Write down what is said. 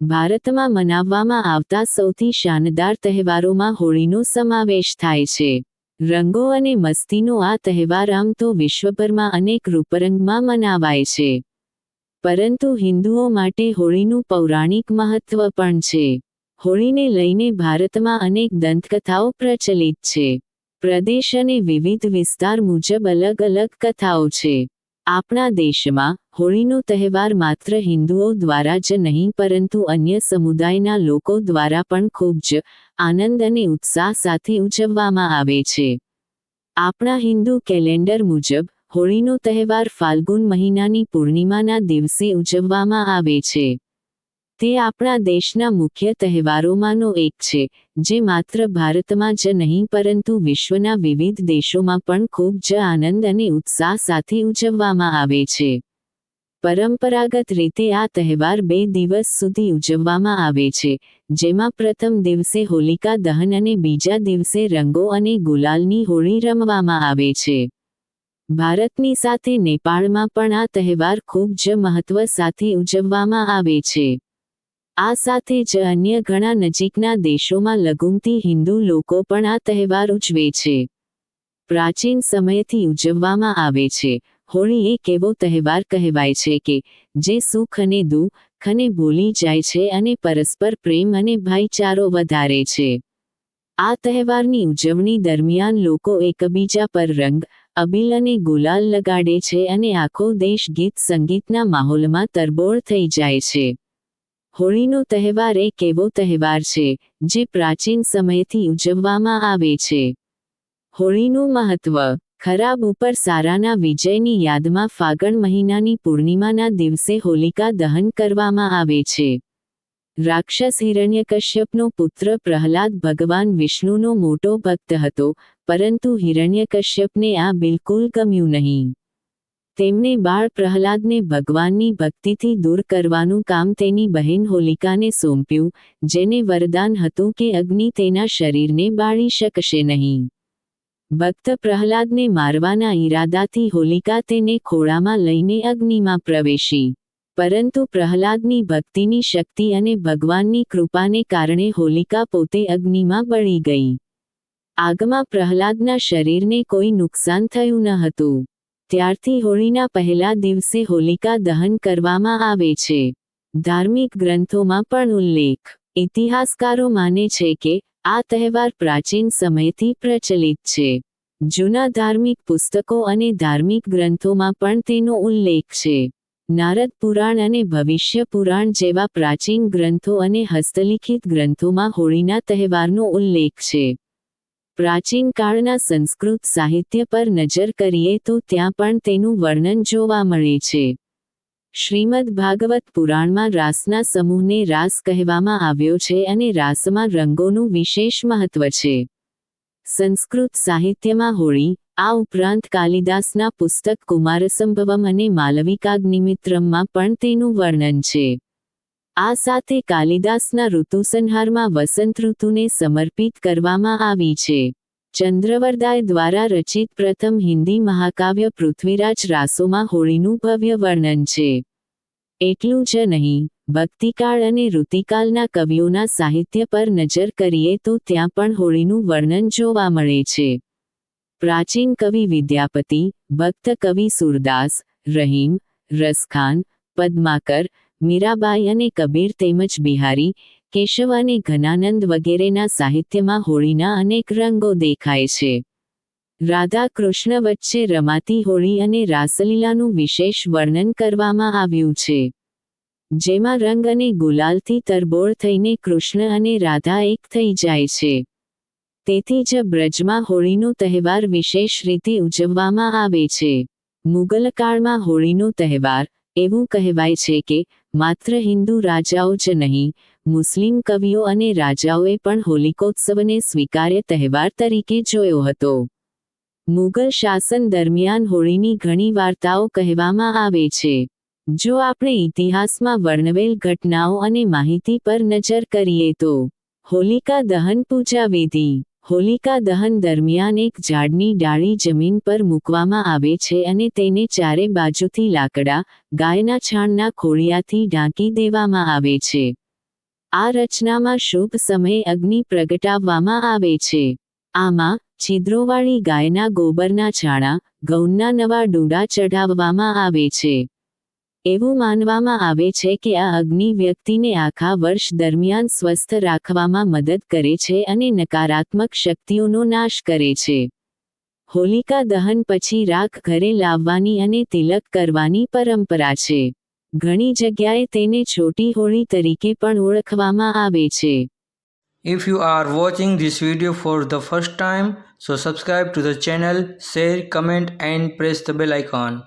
ભારતમાં મનાવવામાં આવતા સૌથી શાનદાર તહેવારોમાં હોળીનો સમાવેશ થાય છે. રંગો અને મસ્તીનો આ તહેવાર આમ તો વિશ્વભરમાં અનેક રૂપરંગમાં મનાવાય છે. પરંતુ હિન્દુઓ માટે હોળીનું પૌરાણિક મહત્વ પણ છે. હોળીને લઈને ભારતમાં અનેક દંતકથાઓ પ્રચલિત છે. પ્રદેશ અને વિવિધ વિસ્તાર મુજબ અલગ અલગ કથાઓ છે. આપણા દેશમાં હોળીનો તહેવાર માત્ર હિન્દુઓ દ્વારા જ નહીં, પરંતુ અન્ય સમુદાયના લોકો દ્વારા પણ ખૂબ જ આનંદ અને ઉત્સાહ સાથે ઉજવવામાં આવે છે. આપણા હિન્દુ કેલેન્ડર મુજબ, હોળીનો તહેવાર ફાલ્ગુન મહિનાની પૂર્ણિમાના દિવસે ઉજવવામાં આવે છે. તે આપણા દેશના મુખ્ય તહેવારોમાંનો એક છે, જે માત્ર ભારતમાં જ નહીં પરંતુ વિશ્વના વિવિધ દેશોમાં પણ ખૂબ જ આનંદ અને ઉત્સાહ સાથે ઉજવવામાં આવે છે. પરંપરાગત રીતે આ તહેવાર બે દિવસ સુધી ઉજવવામાં આવે છે, જેમાં પ્રથમ દિવસે હોલિકા દહન અને બીજા દિવસે રંગો અને ગુલાલની હોળી રમવામાં આવે છે. ભારતની સાથે નેપાળમાં પણ આ તહેવાર ખૂબ જ મહત્વ સાથે ઉજવવામાં આવે છે. આ સાથે જ અન્ય ઘણા નજીકના દેશોમાં લઘુમતી હિન્દુ લોકો પણ આ તહેવાર ઉજવે છે. પ્રાચીન સમયથી ઉજવવામાં આવે છે. હોળી એક એવો તહેવાર કહેવાય છે કે, જે સુખ અને દુઃખ અને ભૂલી જાય છે અને પરસ્પર પ્રેમ અને ભાઈચારો વધારે છે. આ તહેવારની ઉજવણી દરમિયાન લોકો એકબીજા પર રંગ, અબીલ અને ગુલાલ લગાડે છે અને આખો દેશ ગીત સંગીતના માહોલમાં તરબોળ થઈ જાય છે. હોળીનો તહેવાર એક એવો તહેવાર છે, જે પ્રાચીન સમયથી ઉજવવામાં આવે છે. હોળીનું મહત્વ, ખરાબ ઉપર સારાના વિજયની યાદમાં ફાગણ મહિનાની પૂર્ણિમાના દિવસે હોલિકા દહન કરવામાં આવે છે. રાક્ષસ હિરણ્યકશ્યપનો પુત્ર પ્રહલાદ ભગવાન વિષ્ણુનો મોટો ભક્ત હતો, પરંતુ હિરણ્યકશ્યપને આ બિલકુલ ગમ્યું નહીં. તેમણે બાળ પ્રહલાદને ભગવાનની ભક્તિથી દૂર કરવાનું કામ તેની બહેન હોલિકાને સોંપ્યું, જેને વરદાન હતું કે અગ્નિ તેના શરીરને બાળી શકશે નહીં. ભક્ત પ્રહલાદને મારવાના ઈરાદાથી હોલિકા તેને ખોળામાં લઈને અગ્નિમાં પ્રવેશી. પરંતુ પ્રહલાદની ભક્તિની શક્તિ અને ભગવાનની કૃપાને કારણે હોલિકા પોતે અગ્નિમાં બળી ગઈ. આગમાં પ્રહલાદના શરીરને કોઈ નુકસાન થયું ન હતું. ત્યારથી હોળીના પહેલા દિવસે હોલિકા દહન કરવામાં આવે છે. ધાર્મિક ગ્રંથોમાં પણ ઉલ્લેખ. ઇતિહાસકારો માને છે કે આ તહેવાર પ્રાચીન સમયથી પ્રચલિત છે. જૂના ધાર્મિક પુસ્તકો અને ધાર્મિક ગ્રંથોમાં પણ તેનો ઉલ્લેખ છે. નારદ પુરાણ અને ભવિષ્ય પુરાણ જેવા પ્રાચીન ગ્રંથો અને હસ્તલિખિત ગ્રંથોમાં હોળીના તહેવારનો ઉલ્લેખ છે. પ્રાચીન કાળના સંસ્કૃત સાહિત્ય પર નજર કરીએ તો ત્યાં પણ તેનું વર્ણન જોવા મળે છે. શ્રીમદ ભાગવત પુરાણમાં રાસના સમૂહને રાસ કહેવામાં આવ્યો છે અને રાસમાં રંગોનું વિશેષ મહત્વ છે. સંસ્કૃત સાહિત્યમાં હોળી, આ ઉપરાંત કાલિદાસના પુસ્તક કુમારસંભવમ અને માલવિકાગ્નિમિત્રમમાં પણ તેનું વર્ણન છે. આ સાથે કાલિદાસના ઋતુસંહારમાં વસંત ઋતુને સમર્પિત કરવામાં આવી છે. ચંદ્રવરદાય દ્વારા રચિત પ્રથમ હિન્દી મહાકાવ્ય પૃથ્વીરાજ રાસોમાં હોળીનું ભવ્ય વર્ણન છે. એટલું જ નહીં, ભક્તિકાળ અને ઋતિકાલના કવિઓના સાહિત્ય પર નજર કરીએ તો ત્યાં પણ હોળીનું વર્ણન જોવા મળે છે. પ્રાચીન કવિ વિદ્યાપતિ, ભક્ત કવિ સુરદાસ, રહીમ, રસખાન, પદ્માકર મીરાબાઈ અને કબીર તેમજ બિહારી કેશવ અને ઘનાનંદ વગેરેના સાહિત્યમાં હોળીના અનેક રંગો દેખાય છે. રાધા કૃષ્ણ વચ્ચે રમાતી હોળી અને રાસલીલાનું વિશેષ વર્ણન કરવામાં આવ્યું છે. જેમાં રંગ અને ગુલાલથી તરબોળ થઈને કૃષ્ણ અને રાધા એક થઈ જાય છે. તેથી જ બ્રજમાં હોળીનો તહેવાર વિશેષ રીતે ઉજવવામાં આવે છે. મુગલકાળમાં હોળીનો તહેવાર એવું કહેવાય છે કે, માત્ર હિન્દુ રાજાઓ જ નહીં, મુસ્લિમ કવિઓ અને રાજાઓએ પણ હોલિકોત્સવને સ્વીકાર્ય તહેવાર તરીકે જોયો હતો. મુગલ શાસન દરમિયાન હોળીની ઘણી વાર્તાઓ કહેવામાં આવે છે. જો આપણે ઇતિહાસમાં વર્ણવેલ ઘટનાઓ અને માહિતી પર નજર કરીએ તો, હોલિકા દહન પૂજા વિધિ હોલિકા દહન દરમિયાન એક ઝાડની ડાળી જમીન પર મૂકવામાં આવે છે અને તેને ચારે બાજુથી લાકડા, ગાયના છાણના ખોળિયાથી ઢાંકી દેવામાં આવે છે. આ રચનામાં શુભ સમયે અગ્નિ પ્રગટાવવામાં આવે છે. આમાં, છિદ્રોવાળી ગાયના ગોબરના છાણા ઘઉંના નવા ડૂડા ચઢાવવામાં આવે છે. એવું માનવામાં આવે છે કે આ અગ્નિ વ્યક્તિને આખા વર્ષ દરમિયાન સ્વસ્થ રાખવામાં મદદ કરે છે અને નકારાત્મક શક્તિઓનો નાશ કરે છે. હોલિકા દહન પછી રાખ ઘરે લાવવાની અને તિલક કરવાની પરંપરા છે. ઘણી જગ્યાએ તેને છોટી હોળી તરીકે પણ ઓળખવામાં આવે છે. If you are watching this video for the first time, so subscribe to the channel, share, comment and press the bell icon.